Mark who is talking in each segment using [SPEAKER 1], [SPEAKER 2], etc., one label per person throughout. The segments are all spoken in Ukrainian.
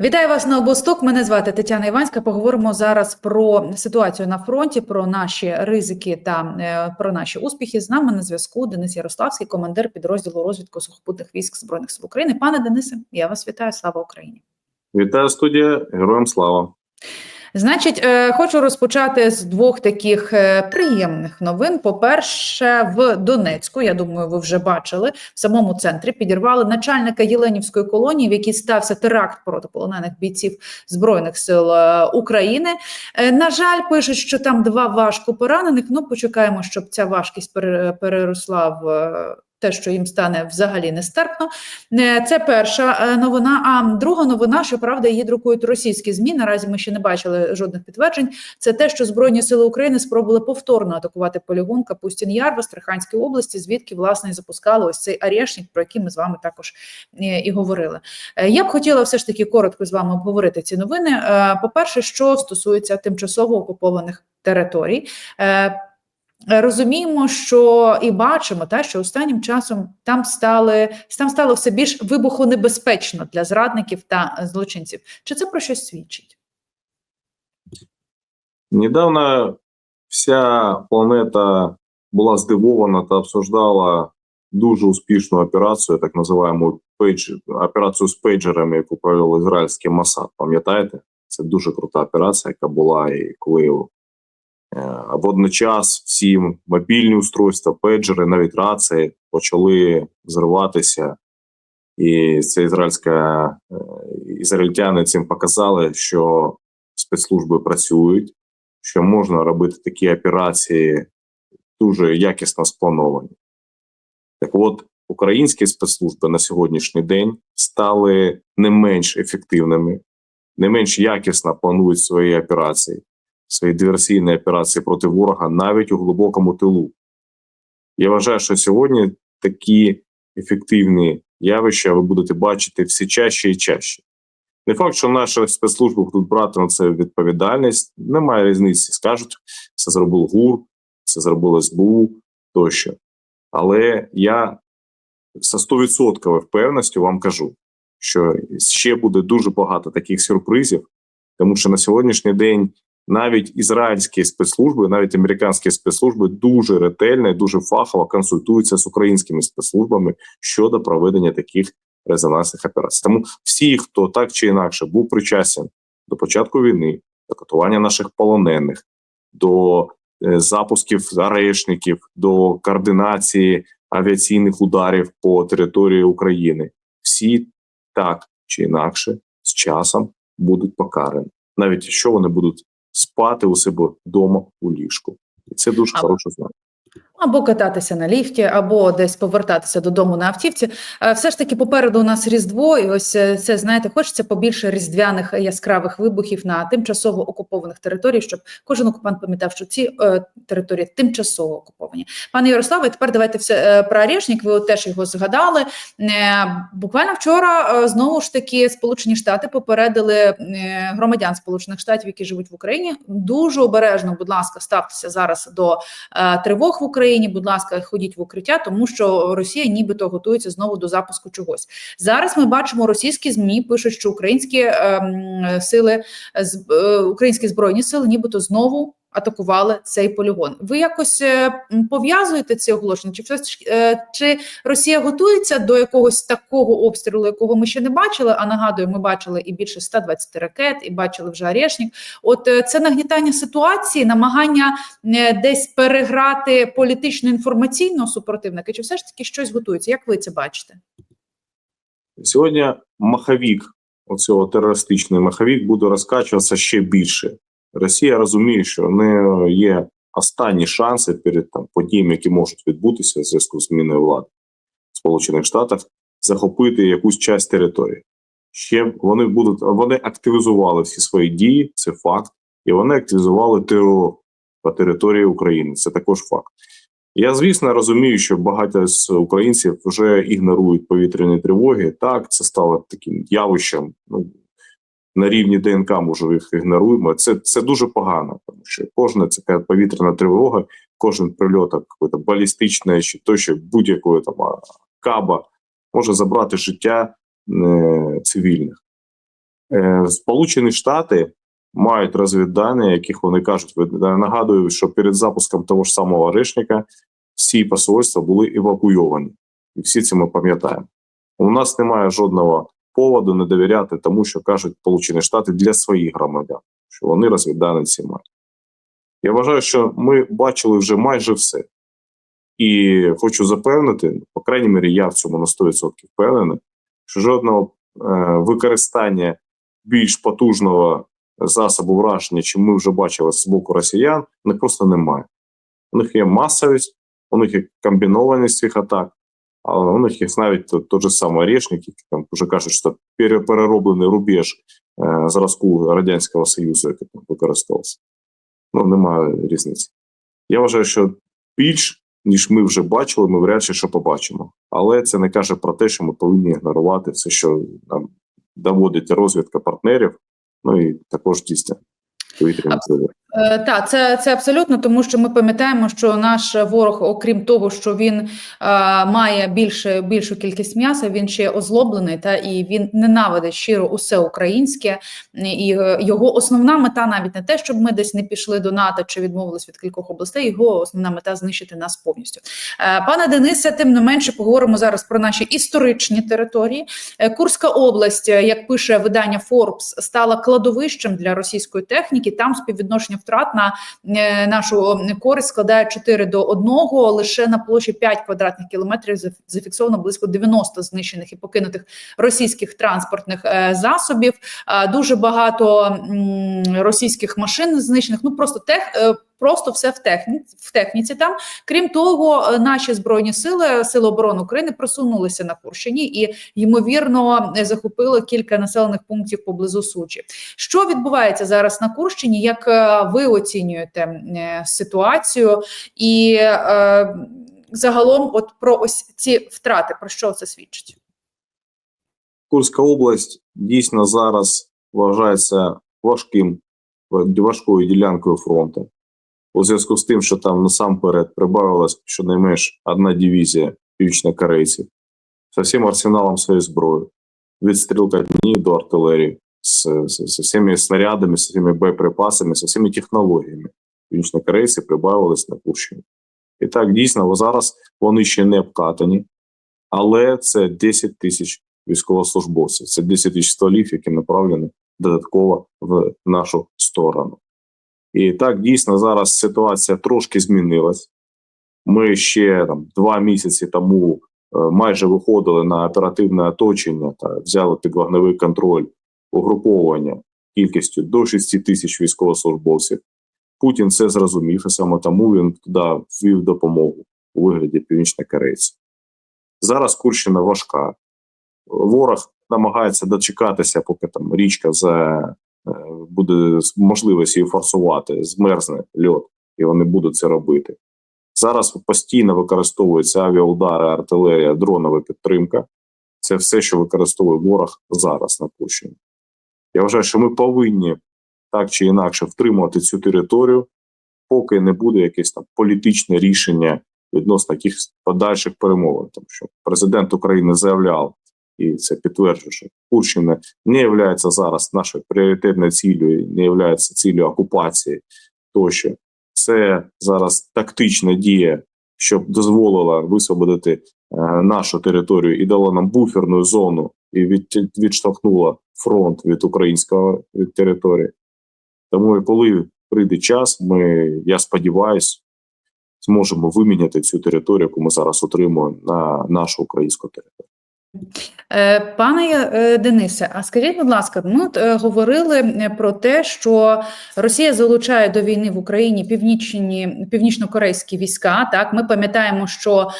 [SPEAKER 1] Вітаю вас на обосток. Мене звати Тетяна Іванська. Поговоримо зараз про ситуацію на фронті, про наші ризики та е, про наші успіхи. З нами на зв'язку Денис Ярославський, командир підрозділу розвідку сухопутних військ збройних сил України. Пане Денисе, я вас вітаю. Слава Україні!
[SPEAKER 2] Вітаю студія, героям слава.
[SPEAKER 1] Значить, е, хочу розпочати з двох таких е, приємних новин. По-перше, в Донецьку, я думаю, ви вже бачили в самому центрі підірвали начальника Єленівської колонії, в якій стався теракт проти полонених бійців збройних сил е, України. На жаль, пишуть, що там два важко поранених. Ну почекаємо, щоб ця важкість пере- переросла в. Те, що їм стане взагалі нестерпно, Е, це перша е, новина. А друга новина, що правда, її друкують російські змі. Наразі ми ще не бачили жодних підтверджень. Це те, що Збройні сили України спробували повторно атакувати полігон Капустін Яр в Астраханській області, звідки власне запускали ось цей арешник, про який ми з вами також е, і говорили. Я б хотіла все ж таки коротко з вами обговорити ці новини. Е, По-перше, що стосується тимчасово окупованих територій. Розуміємо, що і бачимо, та що останнім часом там стали там стало все більш вибухонебезпечно для зрадників та злочинців. Чи це про щось свідчить?
[SPEAKER 2] Недавно вся планета була здивована та обсуждала дуже успішну операцію, так називаємо пейдж, операцію з пейджерами, яку провів ізраїльський Масад. Пам'ятаєте? Це дуже крута операція, яка була і коли водночас всі мобільні устройства, пейджери, навіть рації почали зриватися. І це ізраїльська е, ізраїльтяни цим показали, що спецслужби працюють, що можна робити такі операції дуже якісно сплановані. Так от, українські спецслужби на сьогоднішній день стали не менш ефективними, не менш якісно планують свої операції, свої диверсійні операції проти ворога навіть у глибокому тилу. Я вважаю, що сьогодні такі ефективні явища ви будете бачити все чаще і чаще. Не факт, що наші спецслужби будуть брати на це відповідальність, немає різниці. Скажуть, це зробив ГУР, це зробило СБУ тощо. Але я за 100% впевненістю вам кажу, що ще буде дуже багато таких сюрпризів, тому що на сьогоднішній день навіть ізраїльські спецслужби, навіть американські спецслужби дуже ретельно і дуже фахово консультуються з українськими спецслужбами щодо проведення таких резонансних операцій. Тому всі, хто так чи інакше був причасен до початку війни, до катування наших полонених, до е, запусків арешників, до координації авіаційних ударів по території України, всі так чи інакше з часом будуть покарані, навіть якщо вони будуть спати у себе вдома у ліжку, і це дуже
[SPEAKER 1] А-
[SPEAKER 2] хороше знак.
[SPEAKER 1] Або кататися на ліфті, або десь повертатися додому на автівці. Е, Все ж таки, попереду у нас Різдво, і ось е, це знаєте, хочеться побільше різдвяних е, яскравих вибухів на тимчасово окупованих територіях, щоб кожен окупант пам'ятав, що ці е, території тимчасово окуповані. Пане Ярославе, тепер давайте все про Орешник, Ви теж його згадали. Буквально вчора знову ж таки Сполучені Штати попередили громадян Сполучених Штатів, які живуть в Україні. Дуже обережно, будь ласка, ставтеся зараз до тривог в Україні. Будь ласка, ходіть в укриття, тому що Росія нібито готується знову до запуску чогось. Зараз ми бачимо російські змі пишуть, що українські е, сили е, українські збройні сили, нібито знову. Атакували цей полігон. Ви якось е, пов'язуєте ці оголошення? Чи е, чи Росія готується до якогось такого обстрілу, якого ми ще не бачили? А нагадую, ми бачили і більше 120 ракет, і бачили вже Орешник. От е, це нагнітання ситуації, намагання десь переграти політично інформаційного супротивника, чи все ж таки щось готується? Як ви це бачите?
[SPEAKER 2] Сьогодні маховік, оцього терористичний маховік, буде розкачуватися ще більше. Росія розуміє, що не є останні шанси перед там подіями, які можуть відбутися в зв'язку з зміною влади в Сполучених Штатах, захопити якусь часть території. Ще вони будуть вони активізували всі свої дії, це факт, і вони активізували терор по території України. Це також факт. Я, звісно, розумію, що багато з українців вже ігнорують повітряні тривоги. Так, це стало таким явищем. Ну на рівні ДНК, може, їх ігноруємо. Це це дуже погано, тому що кожна така повітряна тривога, кожен прильот балістичний, чи тощо будь-якої там каба може забрати життя е, цивільних. Е, Сполучені Штати мають розвіддані, яких вони кажуть, нагадую, що перед запуском того ж самого Орешника всі посольства були евакуйовані. І всі це ми пам'ятаємо. У нас немає жодного поводу не довіряти тому, що кажуть Сполучені Штати для своїх громадян, що вони розвіддані ці мають. Я вважаю, що ми бачили вже майже все. І хочу запевнити, по крайній мірі, я в цьому на 100% впевнений, що жодного е, використання більш потужного засобу враження, чим ми вже бачили з боку росіян, них просто немає. У них є масовість, у них є комбінованість цих атак, а у них є навіть тот, тот же самий Орешник, який там вже кажуть, що перероблений рубеж е, зразку Радянського Союзу, який там використовувався. Ну, немає різниці. Я вважаю, що більш, ніж ми вже бачили, ми вряд чи що побачимо. Але це не каже про те, що ми повинні ігнорувати все, що нам доводить розвідка партнерів, ну і також дійсно
[SPEAKER 1] Е, Так, це, це абсолютно, тому що ми пам'ятаємо, що наш ворог, окрім того, що він е, має більше, більшу кількість м'яса, він ще озлоблений, та і він ненавидить щиро усе українське. І е, його основна мета навіть не те, щоб ми десь не пішли до НАТО чи відмовились від кількох областей. Його основна мета знищити нас повністю. Е, пане Денисе, тим не менше, поговоримо зараз про наші історичні території. Е, Курська область, е, як пише видання Forbes, стала кладовищем для російської техніки. Там співвідношення втрат на е, нашу користь складає 4 до 1. Лише на площі 5 квадратних кілометрів заф- зафіксовано близько 90 знищених і покинутих російських транспортних е, засобів. Е, Дуже багато російських машин знищених. Ну просто тех. Просто все в техніці в техніці там. Крім того, е, наші збройні сили, сили оборони України просунулися на Курщині і ймовірно захопили кілька населених пунктів поблизу Сучі. Що відбувається зараз на Курщині? Як е, ви оцінюєте е, ситуацію? І е, загалом, от про ось ці втрати, про що це свідчить?
[SPEAKER 2] Курська область дійсно зараз вважається важким важкою ділянкою фронту. У зв'язку з тим, що там насамперед прибавилась щонайменш одна дивізія північнокорейців з всім арсеналом своєї зброї, від стрілкатні до артилерії, з, з, з всіми снарядами, з всіми боєприпасами, з всіми технологіями. Північнокорейці прибавились на Курщині. І так, дійсно, зараз вони ще не обкатані, але це 10 тисяч військовослужбовців. Це 10 тисяч стволів, які направлені додатково в нашу сторону. І так дійсно зараз ситуація трошки змінилась. Ми ще там два місяці тому е, майже виходили на оперативне оточення та взяли під вогневий контроль угруповання кількістю до 6 тисяч військовослужбовців. Путін це зрозумів, і саме тому він туди ввів допомогу у вигляді північнокорейців. Зараз Курщина важка. Ворог намагається дочекатися, поки там річка за буде можливість її форсувати, змерзне льот, і вони будуть це робити. Зараз постійно використовуються авіаудари, артилерія, дронова підтримка. Це все, що використовує ворог зараз на Курщині. Я вважаю, що ми повинні так чи інакше втримувати цю територію, поки не буде якесь там політичне рішення відносно якихось подальших перемовин. Тому що президент України заявляв, і це підтверджує, що Курщина не є зараз нашою пріоритетною цілею, не є цілею окупації тощо. Це зараз тактична дія, щоб дозволила висвободити е, нашу територію і дала нам буферну зону і від, відштовхнула фронт від української території. Тому коли прийде час, ми, я сподіваюся, зможемо виміняти цю територію, яку ми зараз отримуємо на нашу українську територію.
[SPEAKER 1] Е, Пане е, Денисе, а скажіть, будь ласка, ми от, е, говорили про те, що Росія залучає до війни в Україні північні північно-корейські війська. Так, ми пам'ятаємо, що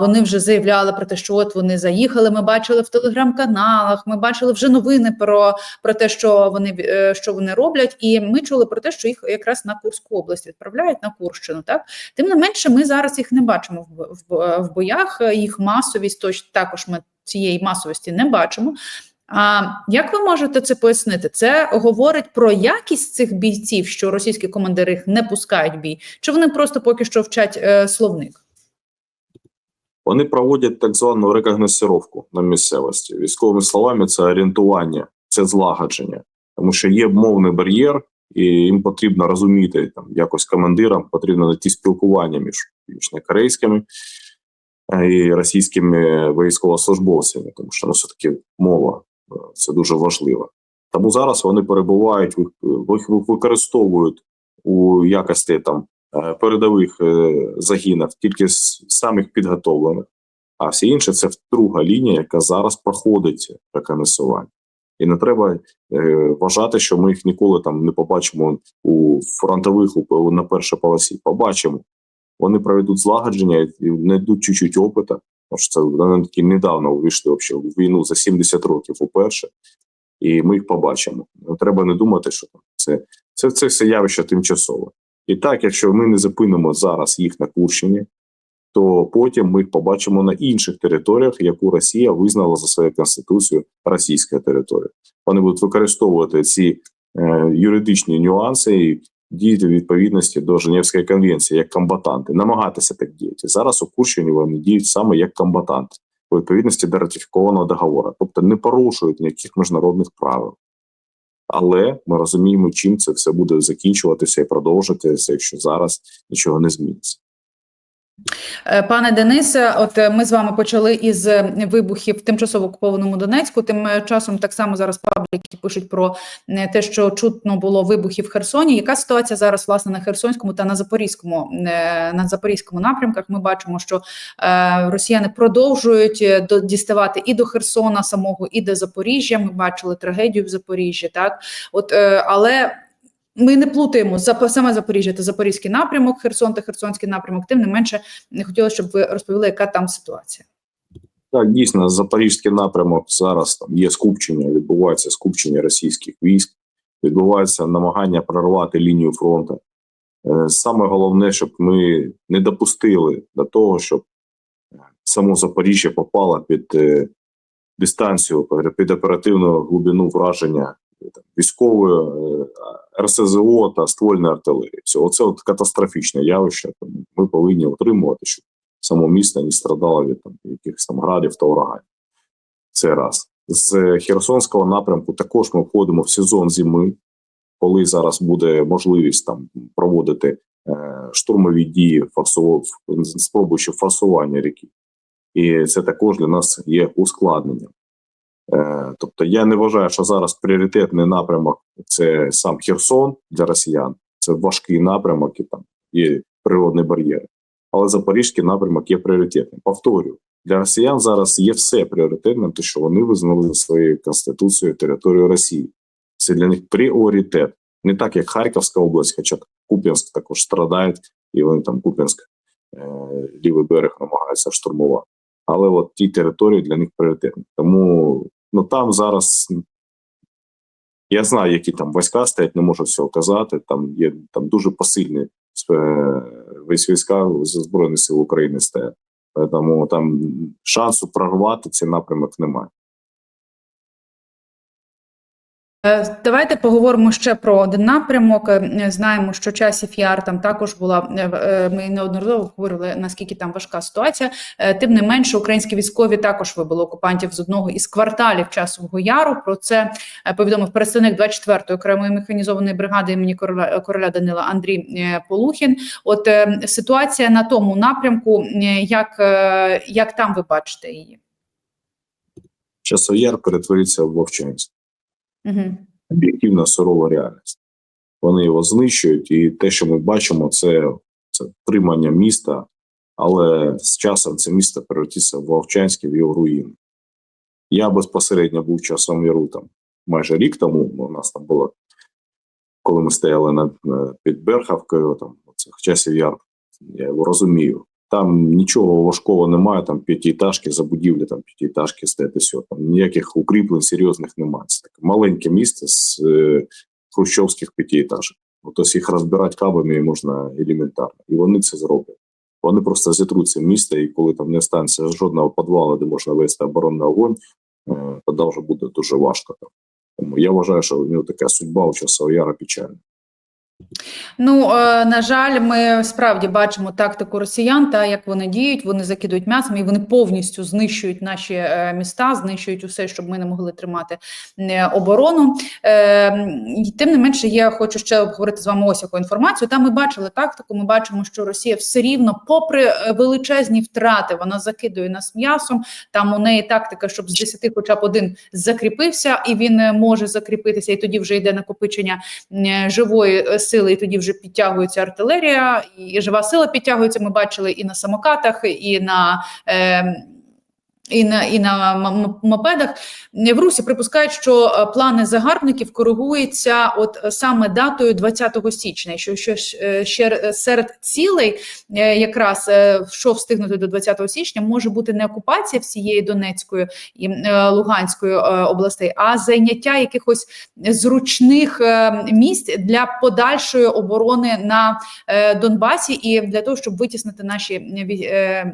[SPEAKER 1] вони вже заявляли про те, що от вони заїхали. Ми бачили в телеграм-каналах. Ми бачили вже новини про, про те, що вони що вони роблять, і ми чули про те, що їх якраз на Курську область відправляють на Курщину. Так, тим не менше, ми зараз їх не бачимо в, в, в боях. Їх масовість точ також ми цієї масовості не бачимо. А як ви можете це пояснити? Це говорить про якість цих бійців, що російські командири їх не пускають бій, чи вони просто поки що вчать е, словник?
[SPEAKER 2] Вони проводять так звану рекогносцировку на місцевості. Військовими словами, це орієнтування це злагодження, тому що є мовний бар'єр, і їм потрібно розуміти там якось командирам, потрібно знайти спілкування між північнокорейськими е, і російськими військовослужбовцями, тому що ну, все таки мова е, це дуже важливо. Тому зараз вони перебувають, використовують у якості там е, передових е, загінів тільки з самих підготовлених, а всі інші це друга лінія, яка зараз проходить реконесування. І не треба вважати, що ми їх ніколи там не побачимо у фронтових у- на першій полосі. Побачимо. Вони проведуть злагодження і знайдуть чуть-чуть опита. Тому що це вони такі недавно увійшли в війну за 70 років уперше, і ми їх побачимо. Ну, Треба не думати, що це, це, це все явище тимчасове. І так, якщо ми не зупинимо зараз їх на Курщині, то потім ми їх побачимо на інших територіях, яку Росія визнала за своєю конституцією російська територія. Вони будуть використовувати ці е, юридичні нюанси і діяти в відповідності до Женевської конвенції як комбатанти, намагатися так діяти. Зараз у Курщині вони діють саме як комбатанти у відповідності до ратифікованого договору, тобто не порушують ніяких міжнародних правил. Але ми розуміємо, чим це все буде закінчуватися і продовжуватися, якщо зараз нічого не зміниться.
[SPEAKER 1] Е, Пане Денисе, от е, ми з вами почали із е, вибухів в тимчасово окупованому Донецьку. Тим часом так само зараз пабліки пишуть про те, що чутно було вибухів в Херсоні. Яка ситуація зараз власне на Херсонському та на Запорізькому на Запорізькому напрямках? Ми бачимо, що росіяни продовжують до діставати і до Херсона самого, і до Запоріжжя. Ми бачили трагедію в Запоріжжі. Так, от але. Ми не плутаємо саме Запоріжжя та Запорізький напрямок, Херсон та Херсонський напрямок. Тим не менше, не хотіла, щоб ви розповіли, яка там ситуація.
[SPEAKER 2] Так, дійсно, запорізький напрямок зараз там є скупчення, відбувається скупчення російських військ, відбувається намагання прорвати лінію фронту. Е, Саме головне, щоб ми не допустили до того, щоб само Запоріжжя попало під е, дистанцію, під оперативну глибину враження е, там, військової е, РСЗО та ствольної артилерії. Все, оце от катастрофічне явище. Тому ми повинні отримувати, щоб само місто не страдало від там, якихось там градів та ураганів. Це раз. З Херсонського напрямку також ми входимо в сезон зими, коли зараз буде можливість там проводити е, штурмові дії, форсово, спробуючи форсування ріки. І це також для нас є ускладненням. Е, тобто я не вважаю, що зараз пріоритетний напрямок це сам Херсон для росіян. Це важкий напрямок і там є природні бар'єри. Але запорізький напрямок є пріоритетним. Повторюю, для росіян зараз є все пріоритетним, те, що вони визнали за своєю конституцією територію Росії. Це для них пріоритет. Не так, як Харківська область, хоча Куп'янськ також страдає, і вони там Куп'янськ, е, лівий берег намагаються штурмувати. Але от ті території для них пріоритетні. Тому ну там зараз я знаю, які там війська стоять, не можу всього казати. Там є там дуже посильні е, весь війська з Збройних сил України стоять. Тому там шансу прорвати цей напрямок немає.
[SPEAKER 1] Давайте поговоримо ще про один напрямок. Е, Знаємо, що часів яр там також була. е, е, Ми неодноразово говорили наскільки там важка ситуація. Е, Тим не менше, українські військові також вибили окупантів з одного із кварталів часового яру. Про це е, повідомив представник 24-ї окремої механізованої бригади імені короля короля Данила Андрій е, Полухін. От е, ситуація на тому напрямку, е, як, е, як там ви бачите її?
[SPEAKER 2] Часояр перетвориться в Вовчанськ.
[SPEAKER 1] Угу.
[SPEAKER 2] Об'єктивна сурова реальність. Вони його знищують, і те, що ми бачимо, це, це тримання міста, але з часом це місто перевертиться в Вовчанське, в його руїни. Я безпосередньо був часом яру там майже рік тому. У нас там було, коли ми стояли над під Берхавкою, там це часів яр, я його розумію. Там нічого важкого немає, там п'ятиэтажки, забудівлі, там п'ятиэтажки стоять і все. Там ніяких укріплень серйозних немає. Це таке маленьке місце з е, хрущовських п'ятиэтажок. Тобто їх розбирати кабами можна елементарно. І вони це зроблять. Вони просто зітруться в місто, і коли там не станеться жодного підвалу, де можна вести оборонний огонь, е, тоді вже буде дуже важко. Там. Тому я вважаю, що у нього така судьба у часового яра печальна.
[SPEAKER 1] Ну е, на жаль, ми справді бачимо тактику росіян, та як вони діють, вони закидують м'ясом і вони повністю знищують наші е, міста, знищують усе, щоб ми не могли тримати е, оборону. Тим не менше, я хочу ще обговорити з вами ось яку інформацію. Там ми бачили тактику. Ми бачимо, що Росія все рівно, попри величезні втрати, вона закидує нас м'ясом. Там у неї тактика, щоб з 10 хоча б один закріпився, і він може закріпитися, і тоді вже йде накопичення живої е, сили, і тоді вже підтягується артилерія, і жива сила підтягується. Ми бачили і на самокатах, і на. Е, і на і на мопедах в Русі припускають, що е, плани загарбників коригуються от е, саме датою 20 січня. Що, що е, ще серед цілей, якраз що встигнути до 20 січня, може бути не окупація всієї Донецької і Луганської областей, а зайняття якихось зручних місць для подальшої оборони на Донбасі і для того, щоб витіснити наші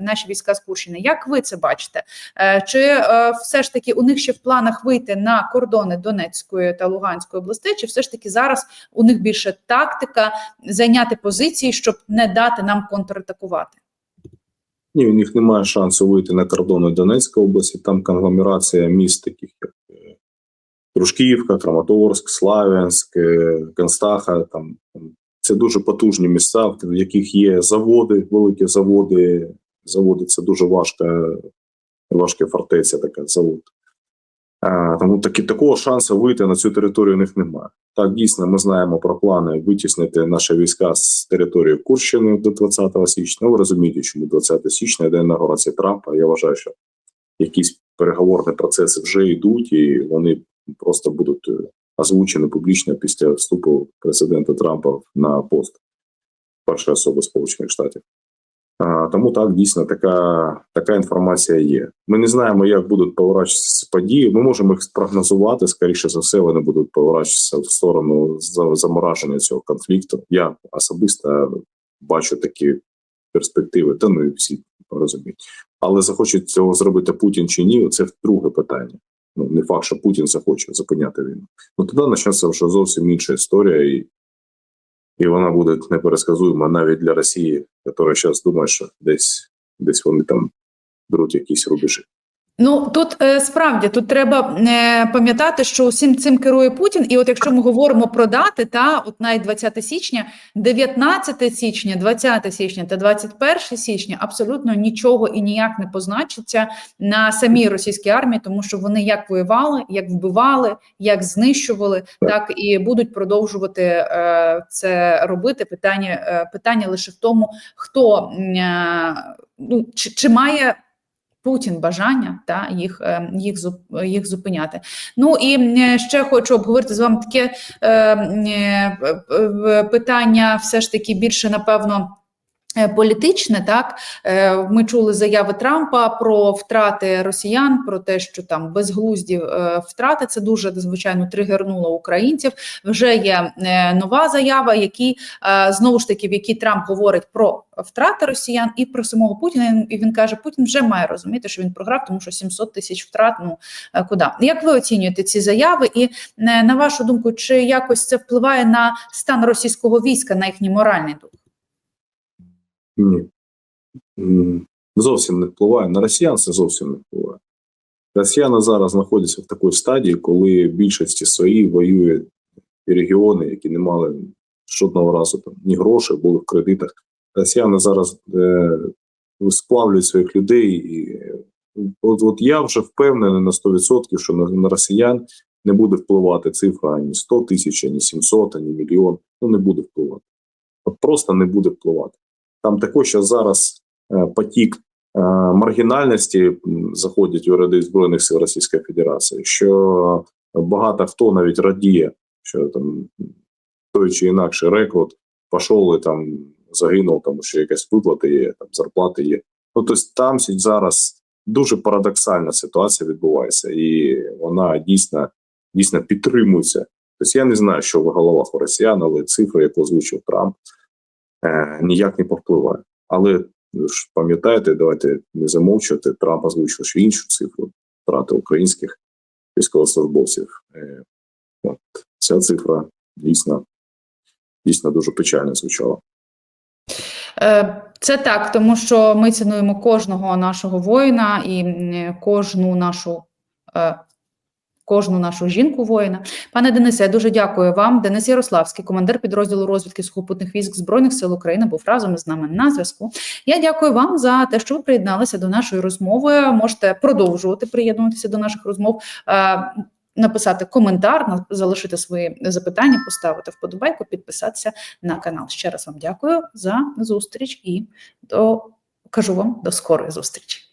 [SPEAKER 1] наші війська з Курщини. Як ви це бачите? Е, Чи е, все ж таки у них ще в планах вийти на кордони Донецької та Луганської областей, чи все ж таки зараз у них більше тактика зайняти позиції, щоб не дати нам контратакувати?
[SPEAKER 2] Ні, у них немає шансу вийти на кордони Донецької області. Там конгломерація міст, таких як е, Дружківка, Краматорськ, Славянськ, е, Констаха. Там це дуже потужні міста, в яких є заводи, великі заводи. Заводи це дуже важка, важка фортеця, така завод. А, тому таки, такого шансу вийти на цю територію у них немає. Так, дійсно, ми знаємо про плани витіснити наші війська з території Курщини до 20 січня. Ви розумієте, чому 20 січня день інаугурації Трампа. Я вважаю, що якісь переговорні процеси вже йдуть, і вони просто будуть е, озвучені публічно після вступу президента Трампа на пост першої особи Сполучених Штатів. Тому так дійсно така, така інформація є. Ми не знаємо, як будуть поворачуватися події. Ми можемо їх спрогнозувати. Скоріше за все, вони будуть поворачуватися в сторону замораження цього конфлікту. Я особисто бачу такі перспективи, та ну і всі розуміють. Але захочуть цього зробити Путін чи ні, це друге питання. Ну не факт, що Путін захоче зупиняти війну. Ну тоді почнеться вже зовсім інша історія, і, і вона буде непересказуема навіть для Росії, яка зараз думає, що десь десь вони там беруть якісь рубежі.
[SPEAKER 1] Ну тут е, справді тут треба е, пам'ятати, що усім цим керує Путін. І от якщо ми говоримо про дати, та от навіть 20 січня, 19 січня, 20 січня та 21 січня абсолютно нічого і ніяк не позначиться на самій російській армії, тому що вони як воювали, як вбивали, як знищували, так і будуть продовжувати е, це робити. Питання питання лише в тому, хто ну чи, чи має. Путін бажання та їх, е, їх, їх зупиняти. Ну і е, ще хочу обговорити з вами таке е, е, питання, все ж таки більше напевно. Е, Політичне, так Е, ми чули заяви Трампа про втрати росіян, про те, що там безглузді е, втрати це дуже звичайно тригернуло українців. Вже є нова заява, які знову ж таки, в якій Трамп говорить про втрати росіян і про самого Путіна. І він каже, Путін вже має розуміти, що він програв, тому що 700 тисяч втрат. Ну куди як ви оцінюєте ці заяви? І на вашу думку, чи якось це впливає на стан російського війська, на їхній моральний дух?
[SPEAKER 2] Ні. Зовсім не впливає. На росіян це зовсім не впливає. Росіяни зараз знаходяться в такій стадії, коли більшості своїй воює регіони, які не мали жодного разу там ні грошей, були в кредитах. Росіяни зараз е, сплавлюють своїх людей. І, от, от я вже впевнений на 100%, що на, на росіян не буде впливати цифра ні 100 тисяч, ні 700, ні мільйон. Ну не буде впливати. От просто не буде впливати. Там також зараз е, потік е, маргінальності заходять у ряди збройних сил Російської Федерації, що багато хто навіть радіє, що там той чи інакший рекрут пішов і там загинув, тому що якась виплати є, там зарплати є. Ну тобто там зараз дуже парадоксальна ситуація відбувається, і вона дійсно дійсно підтримується. Тобто я не знаю, що в головах у росіян, але цифри, яку озвучив Трамп, е, ніяк не повпливає. Але ж пам'ятаєте, давайте не замовчувати, Трамп озвучив ще іншу цифру втрати українських військовослужбовців. Е, от, ця цифра дійсно дійсно дуже печально звучало.
[SPEAKER 1] Е, Це так, тому що ми цінуємо кожного нашого воїна і кожну нашу. Кожну нашу жінку воїна. Пане Денисе, я дуже дякую вам. Денис Ярославський, командир підрозділу розвідки сухопутних військ Збройних сил України, був разом із нами на зв'язку. Я дякую вам за те, що ви приєдналися до нашої розмови. Можете продовжувати приєднуватися до наших розмов. е, Написати коментар, залишити свої запитання, поставити вподобайку, підписатися на канал. Ще раз вам дякую за зустріч і до кажу вам до скорої зустрічі.